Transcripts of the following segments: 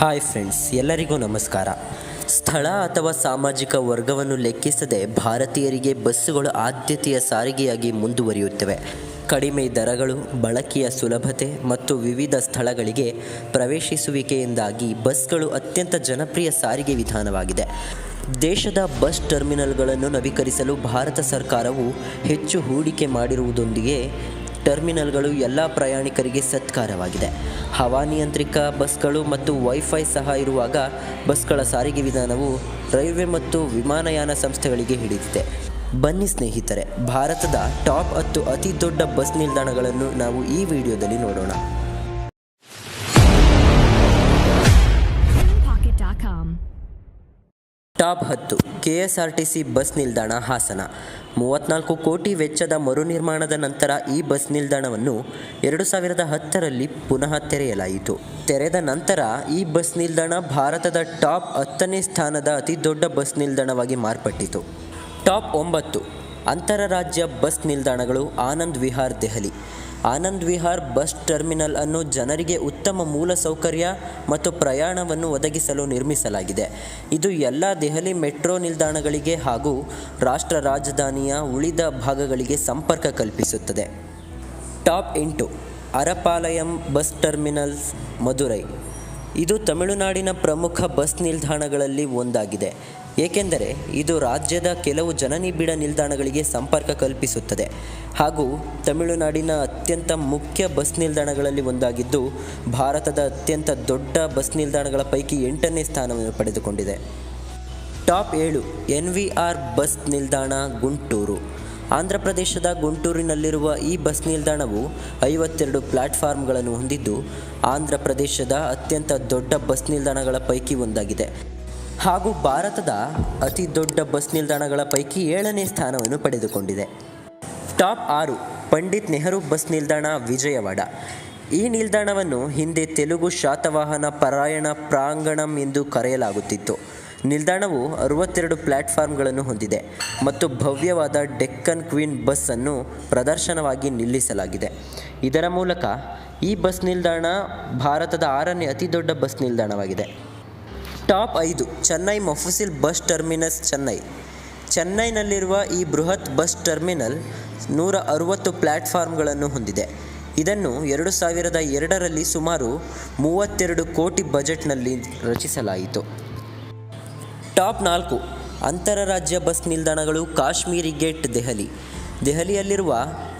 Hi friends ಎಲ್ಲರಿಗೂ ನಮಸ್ಕಾರ. ಸ್ಥಳ ಅಥವಾ ಸಾಮಾಜಿಕ ವರ್ಗವನ್ನು ಲೆಕ್ಕಿಸದೆ ಭಾರತೀಯರಿಗೆ ಬಸ್ಸುಗಳು ಆದ್ಯತೆಯ ಸಾರಿಗೆಯಾಗಿ ಮುಂದುವರಿಯುತ್ತವೆ. ಕಡಿಮೆ ದರಗಳು, ಬಳಕೆಯ ಸುಲಭತೆ ಮತ್ತು ವಿವಿಧ ಸ್ಥಳಗಳಿಗೆ ಪ್ರವೇಶಿಸುವಿಕೆಯಿಂದಾಗಿ ಬಸ್ಗಳು ಅತ್ಯಂತ ಜನಪ್ರಿಯ ಸಾರಿಗೆ ವಿಧಾನವಾಗಿದೆ. ದೇಶದ ಬಸ್ ಟರ್ಮಿನಲ್ಗಳನ್ನು ನವೀಕರಿಸಲು ಭಾರತ ಸರ್ಕಾರವು ಹೆಚ್ಚು ಹೂಡಿಕೆ ಮಾಡಿರುವುದೊಂದಿಗೆ ಟರ್ಮಿನಲ್ಗಳು ಎಲ್ಲ ಪ್ರಯಾಣಿಕರಿಗೆ ಸತ್ಕಾರವಾಗಿದೆ. ಹವಾನಿಯಂತ್ರಿಕ ಬಸ್ಗಳು ಮತ್ತು ವೈಫೈ ಸಹ ಇರುವಾಗ ಬಸ್ಗಳ ಸಾರಿಗೆ ವಿಧಾನವು ರೈಲ್ವೆ ಮತ್ತು ವಿಮಾನಯಾನ ಸಂಸ್ಥೆಗಳಿಗೆ ಹಿಡಿದಿದೆ. ಬನ್ನಿ ಸ್ನೇಹಿತರೆ ಭಾರತದ ಟಾಪ್ ಹತ್ತು ಅತಿ ದೊಡ್ಡ ಬಸ್ ನಿಲ್ದಾಣಗಳನ್ನು ನಾವು ಈ ವಿಡಿಯೋದಲ್ಲಿ ನೋಡೋಣ. ಟಾಪ್ ಹತ್ತು K S R T C bus ನಿಲ್ದಾಣ ಹಾಸನ. ಮೂವತ್ನಾಲ್ಕು ಕೋಟಿ ವೆಚ್ಚದ ಮರುನಿರ್ಮಾಣದ ನಂತರ ಈ ಬಸ್ ನಿಲ್ದಾಣವನ್ನು ಎರಡು ಸಾವಿರದ ಹತ್ತರಲ್ಲಿ ಪುನಃ ತೆರೆಯಲಾಯಿತು. ತೆರೆದ ನಂತರ ಈ ಬಸ್ ನಿಲ್ದಾಣ ಭಾರತದ ಟಾಪ್ ಹತ್ತನೇ ಸ್ಥಾನದ ಅತಿ ದೊಡ್ಡ ಬಸ್ ನಿಲ್ದಾಣವಾಗಿ ಮಾರ್ಪಟ್ಟಿತು. ಟಾಪ್ ಒಂಬತ್ತು ಅಂತರರಾಜ್ಯ ಬಸ್ ನಿಲ್ದಾಣಗಳು ಆನಂದ್ ವಿಹಾರ್ ದೆಹಲಿ. ಆನಂದ್ ವಿಹಾರ್ ಬಸ್ ಟರ್ಮಿನಲ್ ಅನ್ನು ಜನರಿಗೆ ಉತ್ತಮ ಮೂಲಸೌಕರ್ಯ ಮತ್ತು ಪ್ರಯಾಣವನ್ನು ಒದಗಿಸಲು ನಿರ್ಮಿಸಲಾಗಿದೆ. ಇದು ಎಲ್ಲ ದೆಹಲಿ ಮೆಟ್ರೋ ನಿಲ್ದಾಣಗಳಿಗೆ ಹಾಗೂ ರಾಷ್ಟ್ರ ರಾಜಧಾನಿಯ ಉಳಿದ ಭಾಗಗಳಿಗೆ ಸಂಪರ್ಕ ಕಲ್ಪಿಸುತ್ತದೆ. ಟಾಪ್ ಎಂಟು, ಅರಪಾಲಯಂ ಬಸ್ ಟರ್ಮಿನಲ್ಸ್ ಮಧುರೈ ಇದು ತಮಿಳುನಾಡಿನ ಪ್ರಮುಖ ಬಸ್ ನಿಲ್ದಾಣಗಳಲ್ಲಿ ಒಂದಾಗಿದೆ. ಏಕೆಂದರೆ ಇದು ರಾಜ್ಯದ ಕೆಲವು ಜನನಿಬಿಡ ನಿಲ್ದಾಣಗಳಿಗೆ ಸಂಪರ್ಕ ಕಲ್ಪಿಸುತ್ತದೆ. ಹಾಗೂ ತಮಿಳುನಾಡಿನ ಅತ್ಯಂತ ಮುಖ್ಯ ಬಸ್ ನಿಲ್ದಾಣಗಳಲ್ಲಿ ಒಂದಾಗಿದ್ದು, ಭಾರತದ ಅತ್ಯಂತ ದೊಡ್ಡ ಬಸ್ ನಿಲ್ದಾಣಗಳ ಪೈಕಿ ಎಂಟನೇ ಸ್ಥಾನವನ್ನು ಪಡೆದುಕೊಂಡಿದೆ. ಟಾಪ್ ಏಳು ಎನ್ ವಿ ಆರ್ ಬಸ್ ನಿಲ್ದಾಣ, ಗುಂಟೂರು. ಆಂಧ್ರ ಪ್ರದೇಶದ ಗುಂಟೂರಿನಲ್ಲಿರುವ ಈ ಬಸ್ ನಿಲ್ದಾಣವು ಐವತ್ತೆರಡು ಪ್ಲಾಟ್ಫಾರ್ಮ್ಗಳನ್ನು ಹೊಂದಿದ್ದು, ಆಂಧ್ರ ಪ್ರದೇಶದ ಅತ್ಯಂತ ದೊಡ್ಡ ಬಸ್ ನಿಲ್ದಾಣಗಳ ಪೈಕಿ ಒಂದಾಗಿದೆ. ಹಾಗೂ ಭಾರತದ ಅತಿ ದೊಡ್ಡ ಬಸ್ ನಿಲ್ದಾಣಗಳ ಪೈಕಿ ಏಳನೇ ಸ್ಥಾನವನ್ನು ಪಡೆದುಕೊಂಡಿದೆ. ಟಾಪ್ ಆರು ಪಂಡಿತ್ ನೆಹರು ಬಸ್ ನಿಲ್ದಾಣ ವಿಜಯವಾಡ. ಈ ನಿಲ್ದಾಣವನ್ನು ಹಿಂದೆ ತೆಲುಗು ಶಾತವಾಹನ ಪರಾಯಣ ಪ್ರಾಂಗಣಂ ಎಂದು ಕರೆಯಲಾಗುತ್ತಿತ್ತು. ನಿಲ್ದಾಣವು ಅರವತ್ತೆರಡು ಪ್ಲಾಟ್ಫಾರ್ಮ್ಗಳನ್ನು ಹೊಂದಿದೆ ಮತ್ತು ಭವ್ಯವಾದ ಡೆಕ್ಕನ್ ಕ್ವೀನ್ ಬಸ್ ಅನ್ನು ಪ್ರದರ್ಶನವಾಗಿ ನಿಲ್ಲಿಸಲಾಗಿದೆ. ಇದರ ಮೂಲಕ ಈ ಬಸ್ ನಿಲ್ದಾಣ ಭಾರತದ ಆರನೇ ಅತಿದೊಡ್ಡ ಬಸ್ ನಿಲ್ದಾಣವಾಗಿದೆ. ಟಾಪ್ ಐದು, ಚೆನ್ನೈ ಮೊಫಸಿಲ್ ಬಸ್ ಟರ್ಮಿನಸ್ ಚೆನ್ನೈ. ಚೆನ್ನೈನಲ್ಲಿರುವ ಈ ಬೃಹತ್ ಬಸ್ ಟರ್ಮಿನಲ್ ನೂರ ಅರುವತ್ತು ಪ್ಲ್ಯಾಟ್ಫಾರ್ಮ್ಗಳನ್ನು ಹೊಂದಿದೆ. ಇದನ್ನು ಎರಡು ಸಾವಿರದ ಎರಡರಲ್ಲಿ ಸುಮಾರು ಮೂವತ್ತೆರಡು ಕೋಟಿ ಬಜೆಟ್ನಲ್ಲಿ ರಚಿಸಲಾಯಿತು. ಟಾಪ್ ನಾಲ್ಕು ಅಂತರರಾಜ್ಯ ಬಸ್ ನಿಲ್ದಾಣಗಳು ಕಾಶ್ಮೀರಿ ಗೇಟ್ ದೆಹಲಿ. ದೆಹಲಿಯಲ್ಲಿರುವ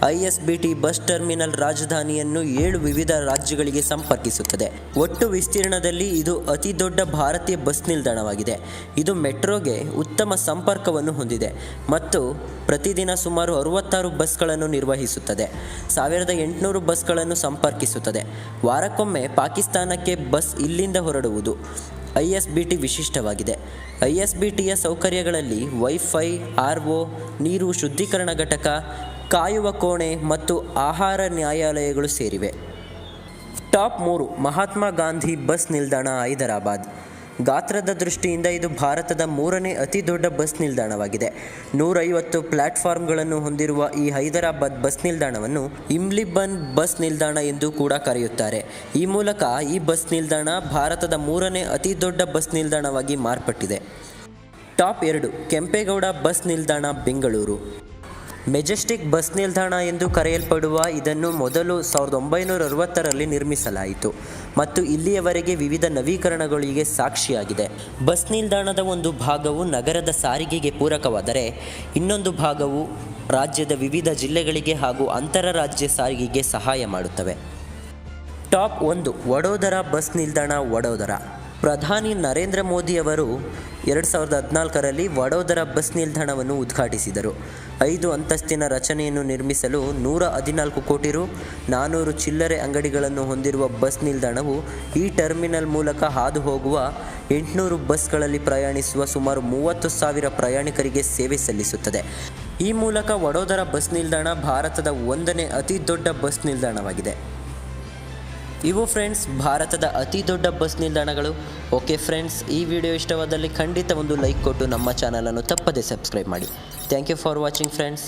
I S B T bus terminal ರಾಜಧಾನಿಯನ್ನು ಏಳು ವಿವಿಧ ರಾಜ್ಯಗಳಿಗೆ ಸಂಪರ್ಕಿಸುತ್ತದೆ. ಒಟ್ಟು ವಿಸ್ತೀರ್ಣದಲ್ಲಿ ಇದು ಅತಿ ದೊಡ್ಡ ಭಾರತೀಯ ಬಸ್ ನಿಲ್ದಾಣವಾಗಿದೆ. ಇದು ಮೆಟ್ರೋಗೆ ಉತ್ತಮ ಸಂಪರ್ಕವನ್ನು ಹೊಂದಿದೆ ಮತ್ತು ಪ್ರತಿದಿನ ಸುಮಾರು ಅರುವತ್ತಾರು ಬಸ್ಗಳನ್ನು ನಿರ್ವಹಿಸುತ್ತದೆ. ಸಾವಿರದ ಎಂಟುನೂರು ಬಸ್ಗಳನ್ನು ಸಂಪರ್ಕಿಸುತ್ತದೆ. ವಾರಕ್ಕೊಮ್ಮೆ ಪಾಕಿಸ್ತಾನಕ್ಕೆ ಬಸ್ ಇಲ್ಲಿಂದ ಹೊರಡುವುದು. ಐ ಎಸ್ ಬಿ ಟಿ ವಿಶಿಷ್ಟವಾಗಿದೆ. ಐ ಎಸ್ ಬಿ ಟಿಯ ಸೌಕರ್ಯಗಳಲ್ಲಿ ವೈಫೈ, ಆರ್ ಒ, ನೀರು ಶುದ್ಧೀಕರಣ ಘಟಕ, ಕಾಯುವ ಕೋಣೆ ಮತ್ತು ಆಹಾರ ನ್ಯಾಯಾಲಯಗಳು ಸೇರಿವೆ. ಟಾಪ್ ಮೂರು ಮಹಾತ್ಮ ಗಾಂಧಿ ಬಸ್ ನಿಲ್ದಾಣ ಹೈದರಾಬಾದ್. ಗಾತ್ರದ ದೃಷ್ಟಿಯಿಂದ ಇದು ಭಾರತದ ಮೂರನೇ ಅತಿ ದೊಡ್ಡ ಬಸ್ ನಿಲ್ದಾಣವಾಗಿದೆ. ನೂರೈವತ್ತು ಪ್ಲಾಟ್ಫಾರ್ಮ್ಗಳನ್ನು ಹೊಂದಿರುವ ಈ ಹೈದರಾಬಾದ್ ಬಸ್ ನಿಲ್ದಾಣವನ್ನು ಇಮ್ಲಿಬನ್ ಬಸ್ ನಿಲ್ದಾಣ ಎಂದು ಕೂಡ ಕರೆಯುತ್ತಾರೆ. ಈ ಮೂಲಕ ಈ ಬಸ್ ನಿಲ್ದಾಣ ಭಾರತದ ಮೂರನೇ ಅತಿ ದೊಡ್ಡ ಬಸ್ ನಿಲ್ದಾಣವಾಗಿ ಮಾರ್ಪಟ್ಟಿದೆ. ಟಾಪ್ ಎರಡು ಕೆಂಪೇಗೌಡ ಬಸ್ ನಿಲ್ದಾಣ, ಬೆಂಗಳೂರು. ಮೆಜೆಸ್ಟಿಕ್ ಬಸ್ ನಿಲ್ದಾಣ ಎಂದು ಕರೆಯಲ್ಪಡುವ ಇದನ್ನು ಮೊದಲು ಸಾವಿರದ ಒಂಬೈನೂರ ಅರವತ್ತರಲ್ಲಿ ನಿರ್ಮಿಸಲಾಯಿತು ಮತ್ತು ಇಲ್ಲಿಯವರೆಗೆ ವಿವಿಧ ನವೀಕರಣಗಳಿಗೆ ಸಾಕ್ಷಿಯಾಗಿದೆ. ಬಸ್ ನಿಲ್ದಾಣದ ಒಂದು ಭಾಗವು ನಗರದ ಸಾರಿಗೆಗೆ ಪೂರಕವಾದರೆ, ಇನ್ನೊಂದು ಭಾಗವು ರಾಜ್ಯದ ವಿವಿಧ ಜಿಲ್ಲೆಗಳಿಗೆ ಹಾಗೂ ಅಂತರರಾಜ್ಯ ಸಾರಿಗೆಗೆ ಸಹಾಯ ಮಾಡುತ್ತವೆ. ಟಾಪ್ ಒಂದು, ವಡೋದರ ಬಸ್ ನಿಲ್ದಾಣ, ವಡೋದರ. ಪ್ರಧಾನಿ ನರೇಂದ್ರ ಮೋದಿಯವರು ಎರಡು ಸಾವಿರದ ಹದಿನಾಲ್ಕರಲ್ಲಿ ವಡೋದರ ಬಸ್ ನಿಲ್ದಾಣವನ್ನು ಉದ್ಘಾಟಿಸಿದರು. ಐದು ಅಂತಸ್ತಿನ ರಚನೆಯನ್ನು ನಿರ್ಮಿಸಲು ನೂರ ಹದಿನಾಲ್ಕು ಕೋಟಿ ರು ನಾನ್ನೂರು ಚಿಲ್ಲರೆ ಅಂಗಡಿಗಳನ್ನು ಹೊಂದಿರುವ ಬಸ್ ನಿಲ್ದಾಣವು ಈ ಟರ್ಮಿನಲ್ ಮೂಲಕ ಹಾದು ಹೋಗುವ ಎಂಟುನೂರು ಬಸ್ಗಳಲ್ಲಿ ಪ್ರಯಾಣಿಸುವ ಸುಮಾರು ಮೂವತ್ತು ಸಾವಿರ ಪ್ರಯಾಣಿಕರಿಗೆ ಸೇವೆ ಸಲ್ಲಿಸುತ್ತದೆ. ಈ ಮೂಲಕ ವಡೋದರ ಬಸ್ ನಿಲ್ದಾಣ ಭಾರತದ ಒಂದನೇ ಅತಿ ದೊಡ್ಡ ಬಸ್ ನಿಲ್ದಾಣವಾಗಿದೆ. ಇವು ಫ್ರೆಂಡ್ಸ್ ಭಾರತದ ಅತಿ ದೊಡ್ಡ ಬಸ್ ನಿಲ್ದಾಣಗಳು. ಓಕೆ ಫ್ರೆಂಡ್ಸ್ ಈ ವಿಡಿಯೋ ಇಷ್ಟವಾದಲ್ಲಿ ಖಂಡಿತ ಒಂದು ಲೈಕ್ ಕೊಟ್ಟು ನಮ್ಮ ಚಾನಲನ್ನು ತಪ್ಪದೇ ಸಬ್ಸ್ಕ್ರೈಬ್ ಮಾಡಿ. Thank you for watching friends